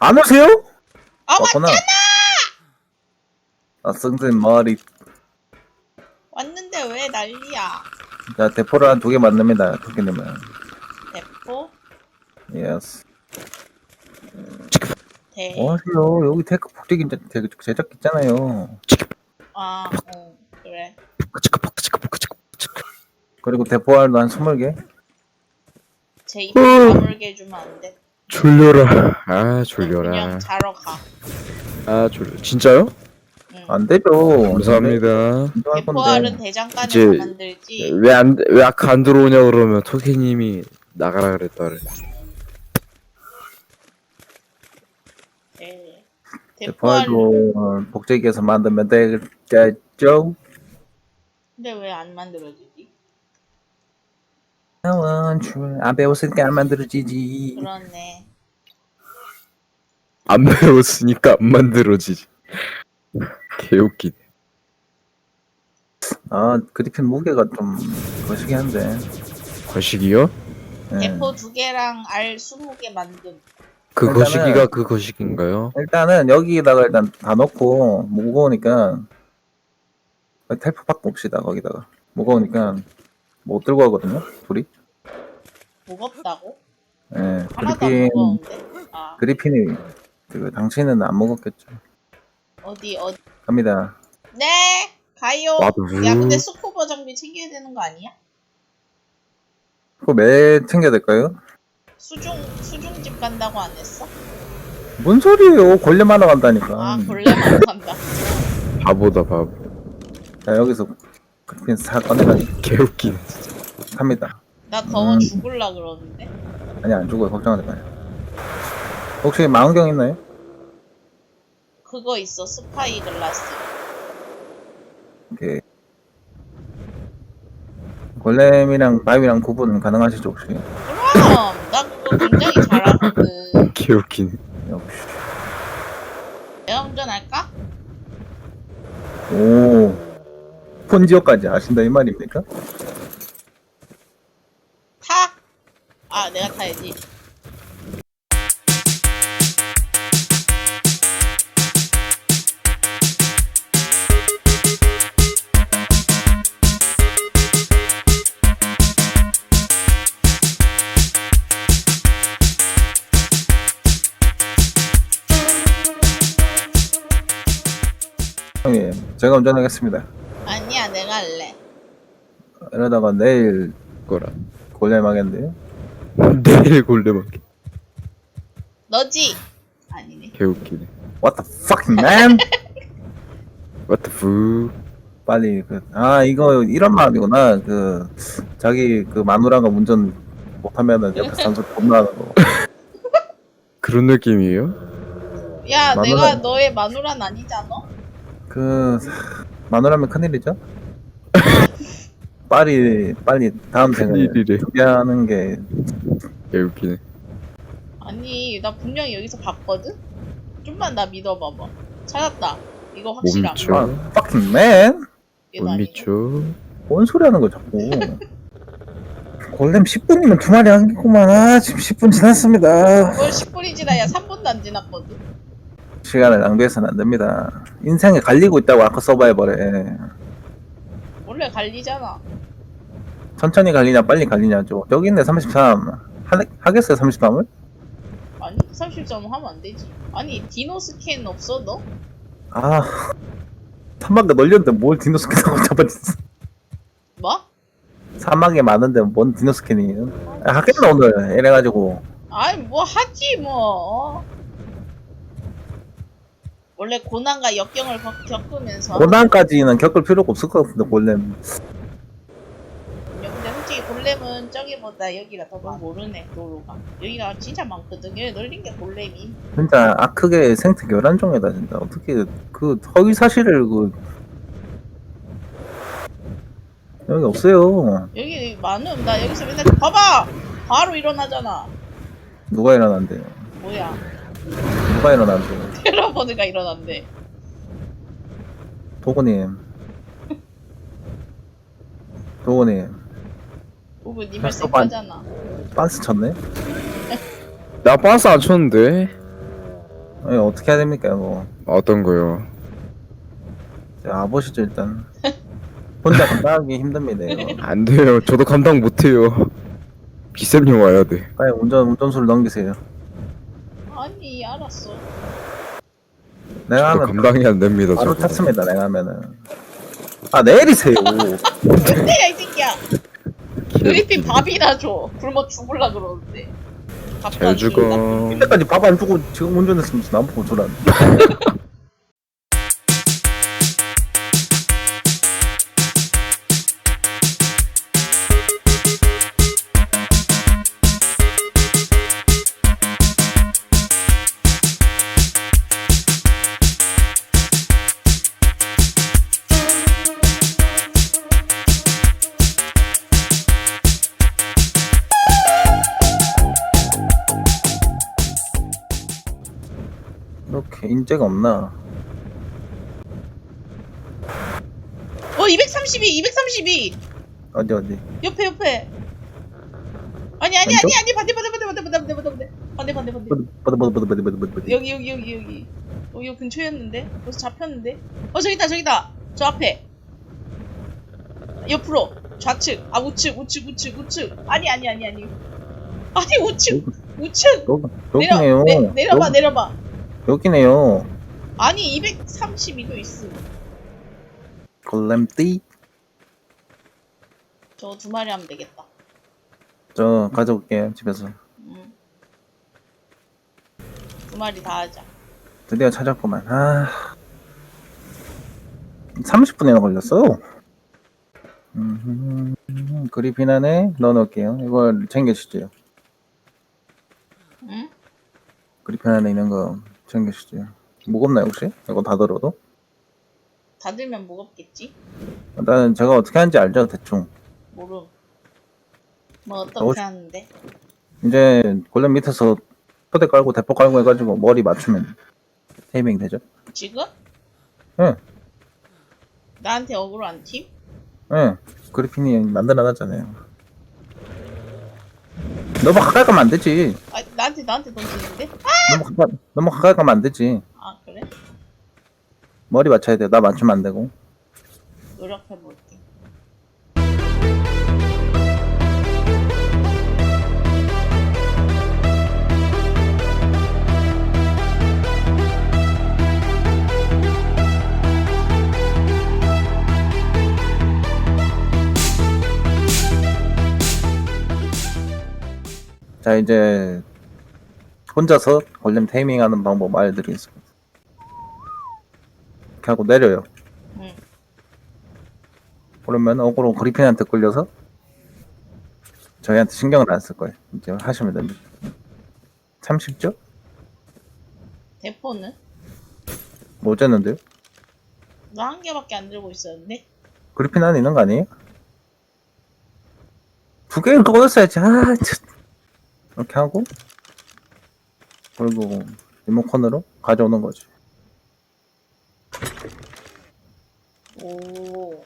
안 오세요? 아 왔구나. 아, 승진 머리. 왔는데 왜 난리야? 자, 대포를 한 두 개 만듭니다. 두개 넣으면. 대포 예스. 대. 뭐 하세요? 여기 테크 폭죽 제- 제- 제작 있잖아요. 아, 어, 그래. 그리고 대포알도 한 20개. 제 입에 다물게 해주면 안 돼. 졸려라. 아 그냥 졸려라. 자러 가. 아 졸려. 진짜요? 응. 안 되죠. 감사합니다. 인정할 대포알은. 대장간에 이제- 만들지. 왜 안 왜 아까 안 들어오냐 그러면 토끼님이 나가라 그랬다래. 네. 대포알. 대포알도 복제기에서 만들면 되겠죠? 근데 왜 안 만들어지지? 원출 안 배웠으니까 안 만들어지지. 그렇네. 안 배웠으니까 안 만들어지지. 개웃기. 아 그리핀 무게가 좀 거시기 한데. 거시기요? 예. 대포 두 개랑 알 스무 개 만듦. 그 일단은- 거시기가 그 거시기인가요? 일단은 여기다가 일단 다 넣고 무거우니까 텔프 박 봅시다 거기다가 무거우니까 못 들고 가거든요 둘이 무겁다고? 예 하나도 안 그리핀 무거운데? 아, 그리핀이 그 당신은 안 먹었겠죠 어디, 어디. 갑니다 네! 가요! 와두. 야, 근데 스쿠버 장비 챙겨야 되는 거 아니야? 그거 매 챙겨야 될까요? 수중, 수중집 간다고 안 했어? 뭔 소리예요 권리하러 간다니까 아, 본래만 간다. 바보다 바보. 자 여기서 그리핀 사 꺼내가지고 개웃기. 삽니다 나 더워 음. 죽을라 그러는데. 아니 안 죽어요 걱정하지 마요 혹시 망원경 있나요? 그거 있어, 스파이 글라스. 이렇게 골렘이랑 바위랑 구분 가능하시죠 혹시? 그럼! 나 그거 굉장히 잘하거든. 개웃긴. 역시 내가 운전할까? 오 폰지오까지 아신다 이 말입니까? 타! 아, 내가 타야지. 형님 제가 운전하겠습니다 할래. 이러다가 내일 거라. 골렘 하겠는데요? 내일 골렘하게. 너지? 아니네. 개웃기네. What the fucking man? What the f? 빨리 그 아 이거 이런 말이구나 그 자기 그 마누라가 운전 못하면은 옆에 산소 겁나 하는 거 그런 느낌이에요? 야, 마누라- 내가 너의 마누라는 아니잖아? 그 마누라면 큰일이죠? 빨리 빨리 다음 생을 큰일이래. 준비하는 게 개 웃기네. 아니, 나 분명히 여기서 봤거든? 좀만 나 믿어봐봐. 찾았다. 이거 못 확실함. 미쳐. 아? 얘도 못 아니네. 미쳐. 뭔 소리 하는 거 자꾸 골렘 10분이면 두 마리 한겠구만 아 지금 10분 지났습니다 뭘 10분이 지나야 3분도 안 지났거든. 시간을 낭비해서는 안 됩니다 인생에 갈리고 있다고 아까 서바이벌에 원래 갈리잖아. 천천히 갈리냐 빨리 갈리냐 죠 여기 있네 33 하, 하겠어요 33을? 아니, 30점 하면 안 되지. 아니, 디노 스캔 없어, 너? 아 사막에 널렸는데 뭘 디노 스캔하고 잡아냈어 뭐? 사막에 많은데 뭔 디노 스캔이에요 아, 하겠나 오늘 이래가지고 아이, 뭐 하지, 뭐. 어? 원래 고난과 역경을 겪- 겪으면서. 고난까지는 겪을 필요가 없을 것 같은데 골렘 야, 근데 솔직히 골렘은 저기보다 여기가 더 많- 모르네 도로가. 여기가 진짜 많거든. 여기 널린 게 골렘이. 진짜 아크게 생태 교란종이다 진짜. 어떻게 그 허위 사실을 그 여기 없어요. 여기 많음. 나 여기서 맨날 봐봐! 바로 일어나잖아. 누가 일어난대요? 뭐야 누가 일어난대요 테러버드가 일어난대 도구님 도구님 보고 님을 벌써 생각하잖아 빤스 쳤네 나 빠스 안 쳤는데. 아니, 어떻게 해야 됩니까 이거 어떤 거요? 자, 아보시죠 일단 혼자 감당하기 힘듭니다 이거 안 돼요. 저도 감당 못 해요. 비쌤님 와야 돼. 빨리 운전 운전수를 넘기세요 아니 알았어. 내가 하면 감당이 안 됩니다. 바로 저거. 탔습니다 내가 하면은 아 내리세요 내가 이 새끼야. 그리핀 밥이나 줘. 굶어 죽을라 그러는데. 밥도 잘안 죽어. 이때까지 밥 안 주고 지금 운전했으면 나보고 주란 이렇게 인재가 없나 어 232, 232. 어디 어디 옆에 옆에. 아니 아니 왼쪽? 아니 아니 반대 반대 반대 반대 반대 반대 반대 반대 반대 반대. 버드버드버드버드버드버드 여기 여기 여기 여기. 어 여기 근처였는데 벌써 잡혔는데. 어 저기다 저기다. 저 앞에. 옆으로 좌측 아 우측 우측 우측 우측 아니 아니 아니 아니 아니 우측 우측 내려 여기네요 내, 내려봐 여기, 내려봐 여기네요. 아니 232도 있어. 골렘띠? 저 두 마리 하면 되겠다. 저 가져올게요 집에서. 음. 두 마리 다 하자. 드디어 찾았구만. 아. 30분이나 걸렸어? 음, 그리핀 안에 넣어놓을게요. 이걸 챙겨주죠. 응? 그리핀 안에 있는 거 챙겨주죠 무겁나요 혹시? 이거 다 들어도? 다 들면 무겁겠지? 일단 제가 어떻게 하는지 알죠 대충 모름 뭐 어떻게 어, 하는데? 이제 골렘 밑에서 포대 깔고 대포 깔고 해가지고 머리 맞추면 테이밍 되죠 지금? 응. 나한테 어그로 안 팀? 예 그리핀이 만들어놨잖아요 너무 가까이 가면 안 되지 아 나한테 나한테 던지는데? 너무 가까이, 너무 가까이 가면 안 되지 아 그래? 머리 맞춰야 돼. 나 맞추면 안 되고. 노력해볼게 자, 이제 혼자서 걸림 테이밍하는 방법 알려드리겠습니다. 이렇게 하고 내려요. 응 그러면 어그로 그리핀한테 끌려서 저희한테 신경을 안 쓸 거예요. 이제 하시면 됩니다. 참 쉽죠? 대포는? 뭐 어쨌는데요? 나 한 개밖에 안 들고 있었는데? 그리핀 안에 있는 거 아니에요? 두 개를 꺼냈어야지. 아, 참. 이렇게 하고 그리고 리모컨으로 가져오는 거지. 오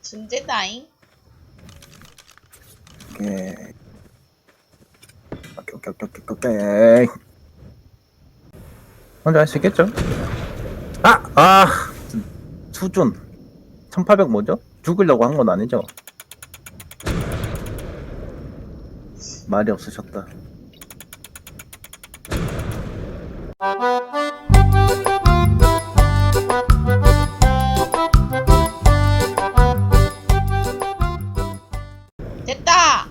진재다잉 오케이. 오케이, 오케이, 오케이, 오케이, 오케이. 혼자 할수 있겠죠? 아! 아! 수준. 1800 뭐죠? 죽으려고 한 건 아니죠? 말이 없으셨다. 됐다!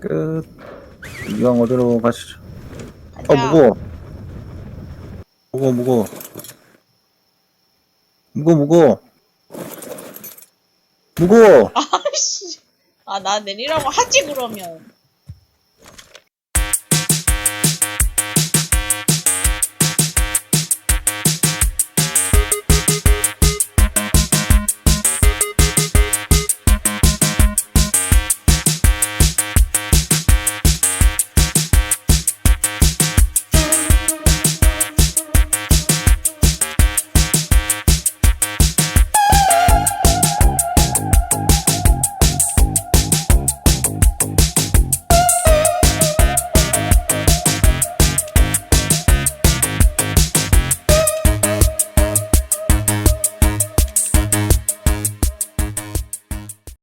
끝. 이왕 어디로 가시죠? 가자 어, 무거워. 무거워, 무거워. 무거워, 무거워. 무거워! 아씨 아 나 내리라고 하지 그러면